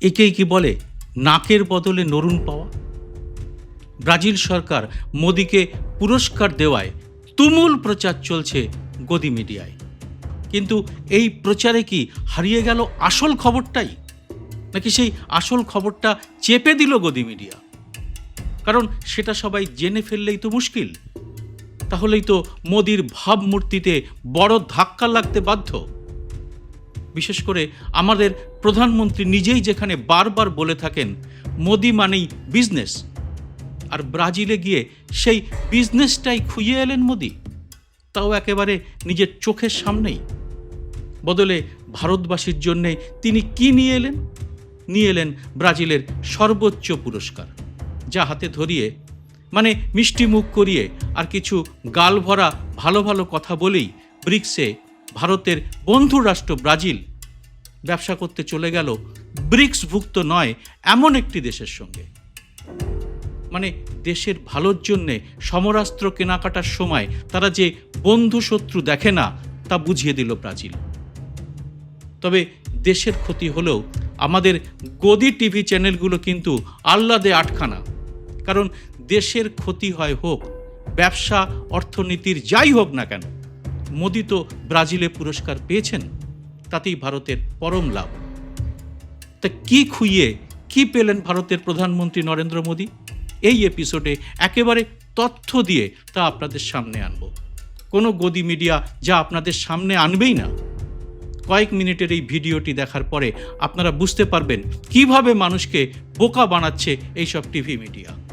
একেই কি বলে নাকের বদলে নরুন পাওয়া? ব্রাজিল সরকার মোদিকে পুরস্কার দেওয়ায় তুমুল প্রচার চলছে গদি মিডিয়ায়। কিন্তু এই প্রচারে কি হারিয়ে গেল আসল খবরটাই? নাকি সেই আসল খবরটা চেপে দিল গদি মিডিয়া? কারণ সেটা সবাই জেনে ফেললেই তো মুশকিল। তাহলেই তো মোদির ভাবমূর্তিতে বড় ধাক্কা লাগতে বাধ্য। বিশেষ করে আমাদের প্রধানমন্ত্রী নিজেই যেখানে বারবার বলে থাকেন, মোদি মানেই বিজনেস আর ব্রাজিলে গিয়ে সেই বিজনেসটাই খুইয়ে এলেন মোদি। তাও একেবারে নিজের চোখের সামনেই। বদলে ভারতবাসীর জন্যে তিনি কি নিয়ে এলেন? নিয়ে এলেন ব্রাজিলের সর্বোচ্চ পুরস্কার, যা হাতে ধরিয়ে মানে মিষ্টি মুখ করিয়ে আর কিছু গাল ভরা ভালো ভালো কথা বলেই ব্রিক্সে ভারতের বন্ধু রাষ্ট্র ব্রাজিল ব্যবসা করতে চলে গেল ব্রিক্সভুক্ত নয়, এমন একটি দেশের সঙ্গে। মানে দেশের ভালোর জন্যে সমরাস্ত্র কেনাকাটার সময় তারা যে বন্ধু শত্রু দেখে না, তা বুঝিয়ে দিল ব্রাজিল। তবে দেশের ক্ষতি হলেও আমাদের গদি টিভি চ্যানেলগুলো কিন্তু আহ্লাদে আটখানা। কারণ দেশের ক্ষতি হয় হোক, ব্যবসা, অর্থনীতির যাই হোক না কেন মোদি তো ব্রাজিলে পুরস্কার পেয়েছেন, তাতেই ভারতের পরম লাভ। তা কি খুইয়ে, কি পেলেন ভারতের প্রধানমন্ত্রী নরেন্দ্র মোদী? এই এপিসোডে একেবারে তথ্য দিয়ে তা আপনাদের সামনে আনব। কোনো গদি মিডিয়া যা আপনাদের সামনে আনবেই না। কয়েক মিনিটের এই ভিডিওটি দেখার পরে আপনারা বুঝতে পারবেন কীভাবে মানুষকে বোকা বানাচ্ছে এইসব টিভি মিডিয়া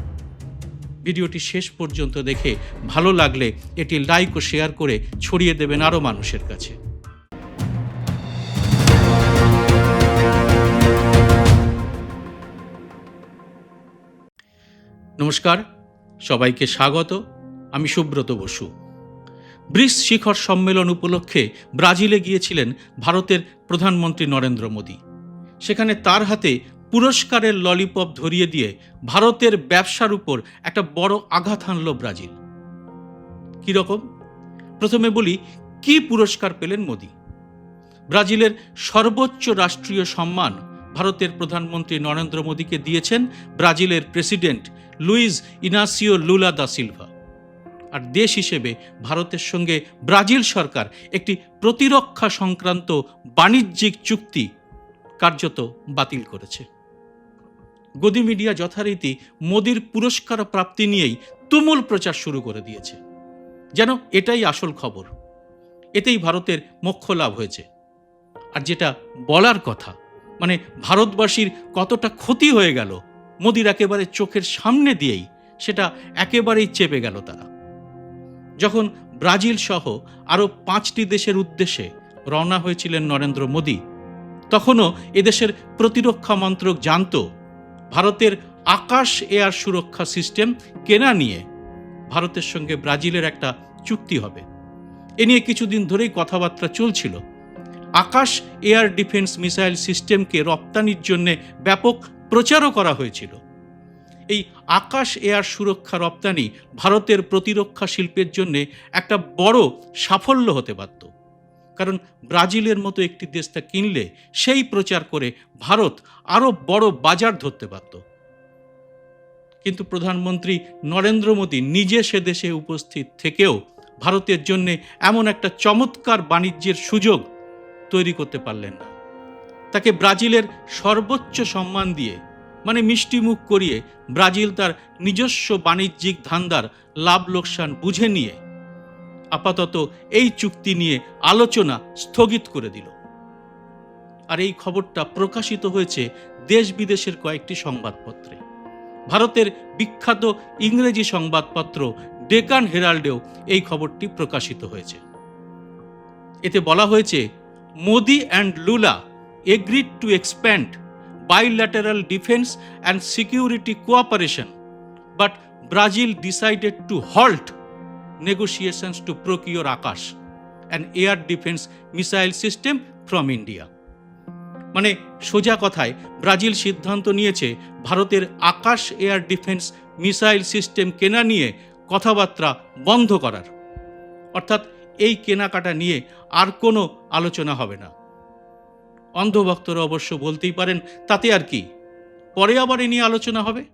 ভিডিওটি শেষ পর্যন্ত দেখে ভালো লাগলে এটি লাইক ও শেয়ার করে ছড়িয়ে দেবেন আরও মানুষের কাছে। নমস্কার, সবাইকে স্বাগত, আমি সুব্রত বসু। ব্রিক্স শিখর সম্মেলন উপলক্ষে ব্রাজিলে গিয়েছিলেন ভারতের প্রধানমন্ত্রী নরেন্দ্র মোদী। সেখানে তার হাতে পুরস্কারের ললিপপ ধরিয়ে দিয়ে ভারতের ব্যবসার উপর একটা বড় আঘাত হানল ব্রাজিল। কীরকম প্রথমে বলি, কি পুরস্কার পেলেন মোদী? ব্রাজিলের সর্বোচ্চ রাষ্ট্রীয় সম্মান ভারতের প্রধানমন্ত্রী নরেন্দ্র মোদীকে দিয়েছেন ব্রাজিলের president Luiz Inacio Lula da Silva. আর দেশ হিসেবে ভারতের সঙ্গে ব্রাজিল সরকার একটি প্রতিরক্ষা সংক্রান্ত বাণিজ্যিক চুক্তি কার্যত বাতিল করেছে। গদি মিডিয়া যথারীতি মোদির পুরস্কার প্রাপ্তি নিয়েই তুমুল প্রচার শুরু করে দিয়েছে। যেন এটাই আসল খবর। এতেই ভারতের মোক্ষ লাভ হয়েছে। আর যেটা বলার কথা মানে ভারতবাসীর কতটা ক্ষতি হয়ে গেল, মোদির একেবারে চোখের সামনে দিয়েই সেটা একেবারেই চেপে গেল তারা। যখন ব্রাজিল সহ আরও পাঁচটি দেশের উদ্দেশ্যে রওনা হয়েছিলেন নরেন্দ্র মোদী, তখনও এদেশের প্রতিরক্ষা মন্ত্রক জানত ভারতের আকাশ এয়ার সুরক্ষা সিস্টেম কেনা নিয়ে ভারতের সঙ্গে ব্রাজিলের একটা চুক্তি হবে। এ নিয়ে কিছুদিন ধরেই কথাবার্তা চলছিল। আকাশ এয়ার ডিফেন্স মিসাইল সিস্টেমকে রপ্তানির জন্য ব্যাপক প্রচারও করা হয়েছিল। এই আকাশ এয়ার সুরক্ষা রপ্তানি ভারতের প্রতিরক্ষা শিল্পের জন্য একটা বড় সাফল্য হতে পারত। কারণ ব্রাজিলের মতো একটি দেশ তা কিনলে সেই প্রচার করে ভারত আরও বড় বাজার ধরতে পারত। কিন্তু প্রধানমন্ত্রী নরেন্দ্র মোদী নিজে সে দেশে উপস্থিত থেকেও ভারতের জন্য এমন একটা চমৎকার বাণিজ্যের সুযোগ তৈরি করতে পারলেন না। তাকে ব্রাজিলের সর্বোচ্চ সম্মান দিয়ে মানে মিষ্টি মুখ করিয়ে ব্রাজিল তার নিজস্ব বাণিজ্যিক ধান্দার লাভ লোকসান বুঝে নিয়ে আপাতত এই চুক্তি নিয়ে আলোচনা স্থগিত করে দিল। আর এই খবরটা প্রকাশিত হয়েছে দেশ বিদেশের কয়েকটি সংবাদপত্রে। ভারতের বিখ্যাত ইংরেজি সংবাদপত্র ডেকান হেরাল্ডেও এই খবরটি প্রকাশিত হয়েছে। এতে বলা হয়েছে Modi and Lula agreed to expand bilateral defense and security cooperation, but Brazil decided to halt negotiations to procure Akash, an air defense missile system from India. মানে সোজা কথায় ব্রাজিল সিদ্ধান্ত নিয়েছে ভারতের Akash air defence missile system কেনা নিয়ে কথাবার্তা বন্ধ করার। অর্থাৎ এই কেনাকাটা নিয়ে আর কোনো আলোচনা হবে না। অন্ধভক্তরা অবশ্য বলতেই পারেন তাতে আর কি? পরে আবার এ নিয়ে আলোচনা হবে।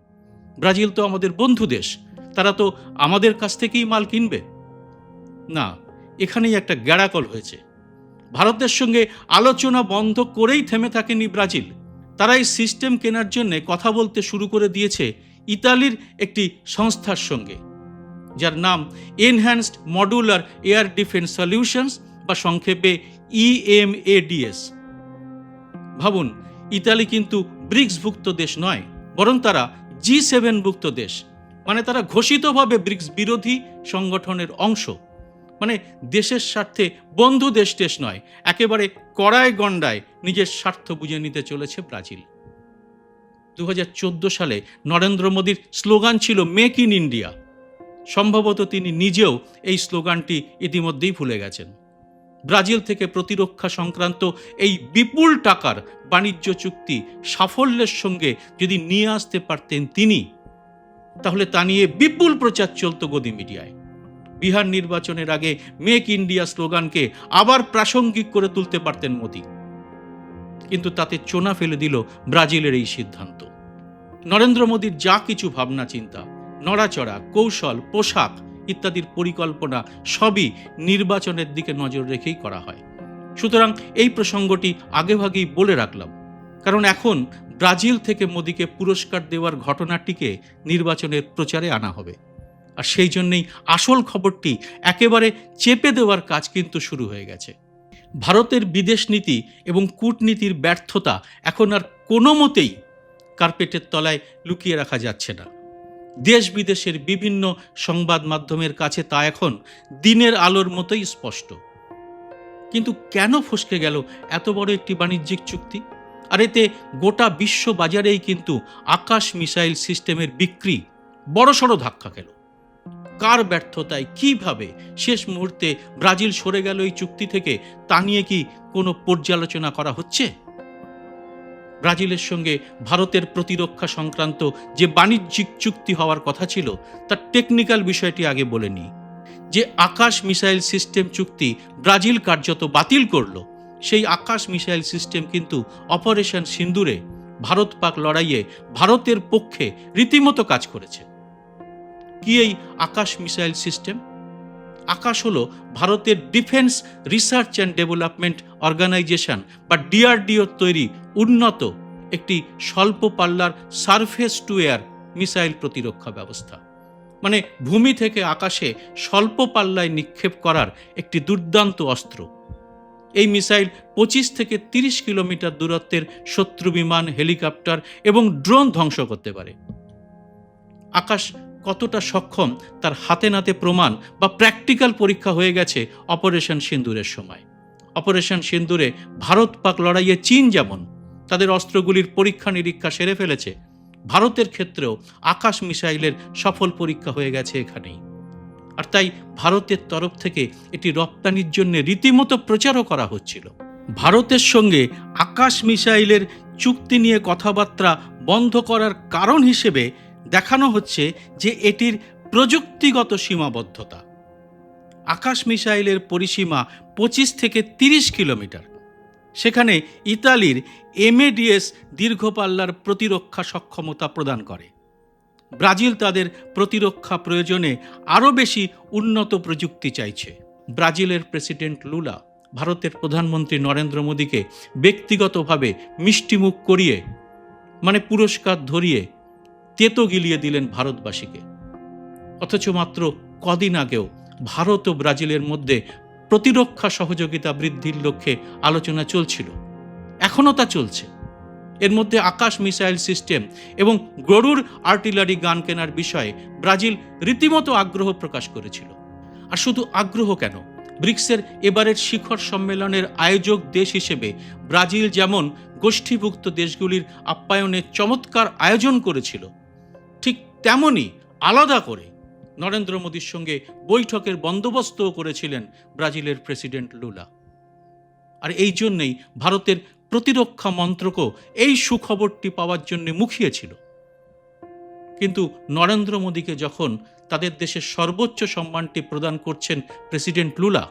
ব্রাজিল তো আমাদের বন্ধু দেশ। তারা তো আমাদের কাছ থেকেই মাল কিনবে। না, এখানেই একটা গ্যাড়াকল হয়েছে। ভারতের সঙ্গে আলোচনা বন্ধ করেই থেমে থাকেনি ব্রাজিল। তারা এই সিস্টেম কেনার জন্য কথা বলতে শুরু করে দিয়েছে ইতালির একটি সংস্থার সঙ্গে, যার নাম enhanced modular air defence solutions বা সংক্ষেপে E ইএমএডিএস ভাবুন, ইতালি কিন্তু ব্রিক্সভুক্ত দেশ নয়, বরং তারা জি সেভেনভুক্ত দেশ। মানে তারা ঘোষিতভাবে ব্রিক্স বিরোধী সংগঠনের অংশ। মানে দেশের স্বার্থে বন্ধু দেশ টেশ নয়, একেবারে কড়ায় গণ্ডায় নিজের স্বার্থ বুঝে নিতে চলেছে ব্রাজিল। দু হাজার চোদ্দ সালে নরেন্দ্র মোদীর স্লোগান ছিল মেক ইন ইন্ডিয়া সম্ভবত তিনি নিজেও এই স্লোগানটি ইতিমধ্যেই ভুলে গেছেন। ব্রাজিল থেকে প্রতিরক্ষা সংক্রান্ত এই বিপুল টাকার বাণিজ্য চুক্তি সাফল্যের সঙ্গে যদি নিয়ে আসতে পারতেন তিনি তাহলে তা নিয়ে বিপুল প্রচার চলত গদি মিডিয়ায়। বিহার নির্বাচনের আগে মেক ইন্ডিয়া স্লোগানকে আবার প্রাসঙ্গিক করে তুলতে পারতেন মোদী। কিন্তু তাতে চোনা ফেলে দিল ব্রাজিলের এই সিদ্ধান্ত। নরেন্দ্র মোদীর যা কিছু ভাবনা চিন্তা, নড়াচড়া, কৌশল, পোশাক ইত্যাদির পরিকল্পনা সবই নির্বাচনের দিকে নজর রেখেই করা হয়। সুতরাং এই প্রসঙ্গটি আগেভাগেই বলে রাখলাম। কারণ এখন ব্রাজিল থেকে মোদীকে পুরস্কার দেওয়ার ঘটনাটিকে নির্বাচনের প্রচারে আনা হবে। আর সেই জন্যেই আসল খবরটি একেবারে চেপে দেওয়ার কাজ কিন্তু শুরু হয়ে গেছে। ভারতের বিদেশ নীতি এবং কূটনীতির ব্যর্থতা এখন আর কোনো মতেই কার্পেটের তলায় লুকিয়ে রাখা যাচ্ছে না। দেশ বিদেশের বিভিন্ন সংবাদ মাধ্যমের কাছে তা এখন দিনের আলোর মতোই স্পষ্ট। কিন্তু কেন ফসকে গেল এত বড় একটি বাণিজ্যিক চুক্তি? আর এতে গোটা বিশ্ব বাজারেই কিন্তু আকাশ মিসাইল সিস্টেমের বিক্রি বড়সড় ধাক্কা খেল। কার ব্যর্থতায় কীভাবে শেষ মুহূর্তে ব্রাজিল সরে গেল এই চুক্তি থেকে তা নিয়ে কি কোনো পর্যালোচনা করা হচ্ছে? ব্রাজিলের সঙ্গে ভারতের প্রতিরক্ষা সংক্রান্ত যে বাণিজ্যিক চুক্তি হওয়ার কথা ছিল তার টেকনিক্যাল বিষয়টি আগে বলে নিই। যে আকাশ মিসাইল সিস্টেম চুক্তি ব্রাজিল কার্যত বাতিল করল সেই আকাশ মিসাইল সিস্টেম কিন্তু অপারেশন সিন্দুরে ভারত পাক লড়াইয়ে ভারতের পক্ষে রীতিমতো কাজ করেছে। কি এই আকাশ মিসাইল সিস্টেম? আকাশ হলো ভারতের defence research and development organisation বা ডিআরডিওর তৈরি উন্নত একটি স্বল্প পাল্লার সারফেস টু এয়ার মিসাইল প্রতিরক্ষা ব্যবস্থা। মানে ভূমি থেকে আকাশে স্বল্প পাল্লায় নিক্ষেপ করার একটি দুর্দান্ত অস্ত্র। এই মিসাইল পঁচিশ থেকে তিরিশ কিলোমিটার দূরত্বের শত্রু বিমান হেলিকপ্টার এবং ড্রোন ধ্বংস করতে পারে। আকাশ কতটা সক্ষম তার হাতে নাতে প্রমাণ বা প্র্যাকটিক্যাল পরীক্ষা হয়ে গেছে অপারেশন সিন্দুরের সময়। অপারেশন সিন্দুরে ভারত পাক লড়াইয়ে চীন যেমন তাদের অস্ত্রগুলির পরীক্ষা নিরীক্ষা সেরে ফেলেছে, ভারতের ক্ষেত্রেও আকাশ মিসাইলের সফল পরীক্ষা হয়ে গেছে এখানেই। আর তাই ভারতের তরফ থেকে এটি রপ্তানির জন্য রীতিমতো প্রচারও করা হচ্ছিল। ভারতের সঙ্গে আকাশ মিসাইলের চুক্তি নিয়ে কথাবার্তা বন্ধ করার কারণ হিসেবে দেখানো হচ্ছে যে এটির প্রযুক্তিগত সীমাবদ্ধতা। আকাশ মিসাইলের পরিসীমা পঁচিশ থেকে তিরিশ কিলোমিটার। সেখানে ইতালির এমএডিএস দীর্ঘপাল্লার প্রতিরক্ষা সক্ষমতা প্রদান করে। ব্রাজিল তাদের প্রতিরক্ষা প্রয়োজনে আরও বেশি উন্নত প্রযুক্তি চাইছে। ব্রাজিলের প্রেসিডেন্ট লুলা ভারতের প্রধানমন্ত্রী নরেন্দ্র মোদীকে ব্যক্তিগতভাবে মিষ্টিমুখ করিয়ে মানে পুরস্কার ধরিয়ে তেতো গিলিয়ে দিলেন ভারতবাসীকে। অথচ মাত্র কদিন আগেও ভারত ও ব্রাজিলের মধ্যে প্রতিরক্ষা সহযোগিতা বৃদ্ধির লক্ষ্যে আলোচনা চলছিল। এখনও তা চলছে। এর মধ্যে আকাশ মিসাইল সিস্টেম এবং গরুর আর্টিলারি গান কেনার বিষয়ে ব্রাজিল রীতিমতো আগ্রহ প্রকাশ করেছিল। আর শুধু আগ্রহ কেন? ব্রিক্সের এবারের শিখর সম্মেলনের আয়োজক দেশ হিসেবে ব্রাজিল যেমন গোষ্ঠীভুক্ত দেশগুলির আপ্যায়নের চমৎকার আয়োজন করেছিল, ঠিক তেমনই আলাদা করে নরেন্দ্র মোদীর সঙ্গে বৈঠকের বন্দোবস্তও করেছিলেন ব্রাজিলের প্রেসিডেন্ট লুলা। আর এই জন্যেই ভারতের প্রতিরক্ষা মন্ত্রকও এই সুখবরটি পাওয়ার জন্য মুখিয়েছিল। কিন্তু নরেন্দ্র মোদীকে যখন তাদের দেশের সর্বোচ্চ সম্মানটি প্রদান করছেন প্রেসিডেন্ট লুলা,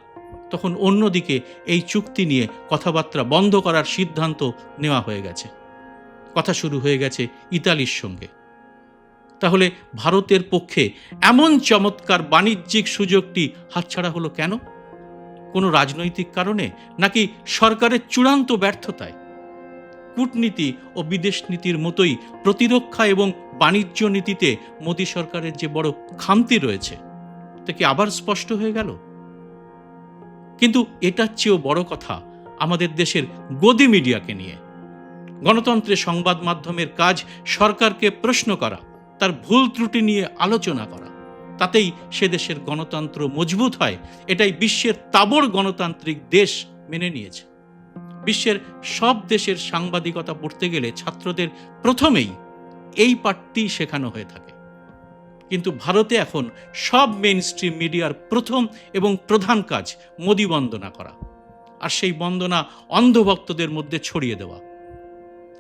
তখন অন্যদিকে এই চুক্তি নিয়ে কথাবার্তা বন্ধ করার সিদ্ধান্ত নেওয়া হয়ে গেছে। কথা শুরু হয়ে গেছে ইতালির সঙ্গে। তাহলে ভারতের পক্ষে এমন চমৎকার বাণিজ্যিক সুযোগটি হাতছাড়া হলো কেন? কোনো রাজনৈতিক কারণে নাকি সরকারের চূড়ান্ত ব্যর্থতায়? কূটনীতি ও বিদেশ নীতির মতোই প্রতিরক্ষা এবং বাণিজ্য নীতিতে মোদী সরকারের যে বড় খামতি রয়েছে, তা কি আবার স্পষ্ট হয়ে গেল? কিন্তু এটার চেয়েও বড় কথা আমাদের দেশের গদি মিডিয়াকে নিয়ে। গণতন্ত্রের সংবাদ মাধ্যমের কাজ সরকারকে প্রশ্ন করা, তার ভুল ত্রুটি নিয়ে আলোচনা করা। তাতেই সে দেশের গণতন্ত্র মজবুত হয়। এটাই বিশ্বের তাবড় গণতান্ত্রিক দেশ মেনে নিয়েছে। বিশ্বের সব দেশের সাংবাদিকতা পড়তে গেলে ছাত্রদের প্রথমেই এই পাঠটি শেখানো হয়ে থাকে। কিন্তু ভারতে এখন সব মেইন স্ট্রিম মিডিয়ার প্রথম এবং প্রধান কাজ মোদি বন্দনা করা। আর সেই বন্দনা অন্ধভক্তদের মধ্যে ছড়িয়ে দেওয়া।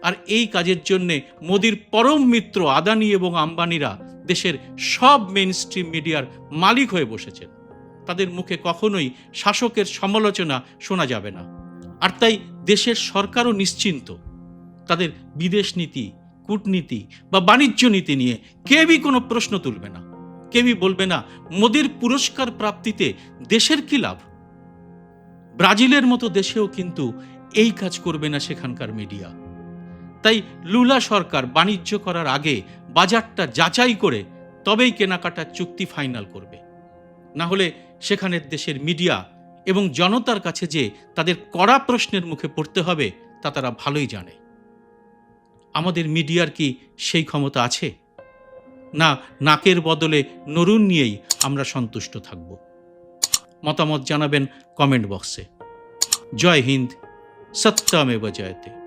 আর এই কাজের জন্যে মোদির পরম মিত্র আদানি এবং আম্বানিরা দেশের সব মেইন স্ট্রিম মিডিয়ার মালিক হয়ে বসেছেন। তাদের মুখে কখনোই শাসকের সমালোচনা শোনা যাবে না। আর তাই দেশের সরকারও নিশ্চিন্ত। তাদের বিদেশ নীতি, কূটনীতি বা বাণিজ্য নীতি নিয়ে কেউই কোনো প্রশ্ন তুলবে না। কেউই বলবে না, মোদির পুরস্কার প্রাপ্তিতে দেশের কি লাভ? ব্রাজিলের মতো দেশেও কিন্তু এই কাজ করবে না সেখানকার মিডিয়া তাই লুলা সরকার বাণিজ্য করার আগে বাজারটা যাচাই করে তবেই কেনাকাটার চুক্তি ফাইনাল করবে। না হলে সেখানের দেশের মিডিয়া এবং জনতার কাছে যে তাদের কড়া প্রশ্নের মুখে পড়তে হবে, তা তারা ভালোই জানে। আমাদের মিডিয়ার কি সেই ক্ষমতা আছে? না, নাকের বদলে নরুন নিয়েই আমরা সন্তুষ্ট থাকব। মতামত জানাবেন কমেন্ট বক্সে। জয় হিন্দ, সত্যমেব জয়তে।